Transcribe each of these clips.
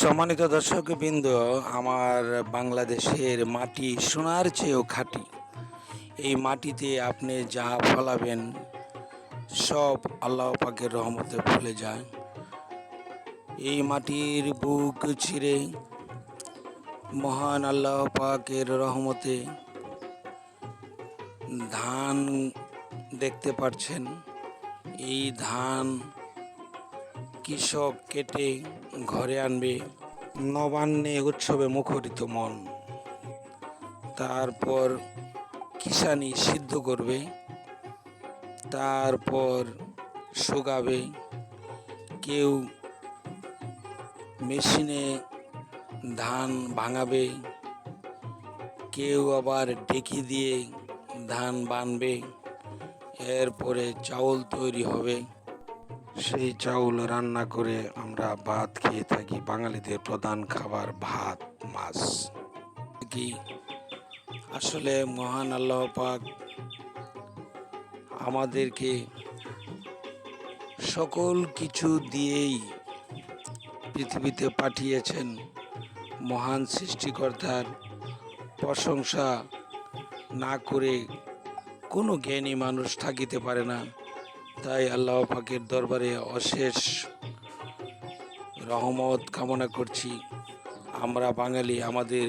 সম্মানিত দর্শকবৃন্দ, আমার বাংলাদেশের মাটি সোনার চেয়েও খাঁটি। এই মাটিতে আপনি যা ফলাবেন, সব আল্লাহ পাকের রহমতে ফলে যায়। এই মাটির বুক ছিঁড়ে মহান আল্লাহ পাকের রহমতে ধান দেখতে পাচ্ছেন এই ধান কৃষক কেটে ঘরে আনবে? নবান্নে উৎসবে মুখরিত মন। তারপর কিষানি সিদ্ধ করবে। তারপর শুকাবে কেউ মেশিনে ধান ভাঙাবে। কেউ আবার ডেকি দিয়ে ধান বানবে। এরপরে চাউল তৈরি হবে। সেই চাউল রান্না করে আমরা ভাত খেয়ে থাকি। বাঙালিদের প্রধান খাবার ভাত, মাছ। কি? আসলে মহান আল্লাহ পাক আমাদেরকে সকল কিছু দিয়েই পৃথিবীতে পাঠিয়েছেন মহান সৃষ্টিকর্তার প্রশংসা না করে কোনো জ্ঞানী মানুষ থাকিতে পারে না। তাই আল্লাহ পাকের দরবারে অশেষ রহমত কামনা করছি। আমরা বাঙালি, আমাদের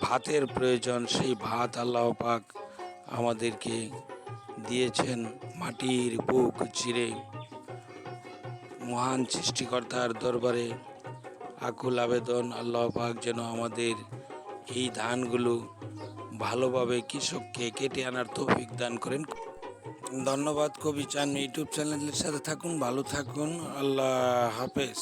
ভাতের প্রয়োজন, সেই ভাত আল্লাহ পাক আমাদেরকে দিয়েছেন মাটির বুক চিরে। মহান সৃষ্টিকর্তার দরবারে আকুল আবেদন, আল্লাহ পাক যেন আমাদের এই ধানগুলো ভালোভাবে কৃষককে কেটে আনার তৌফিক দান করেন। ধন্যবাদ কবি চান ইউটিউব চ্যানেলের সাথে থাকুন ভালো থাকুন আল্লাহ হাফেজ।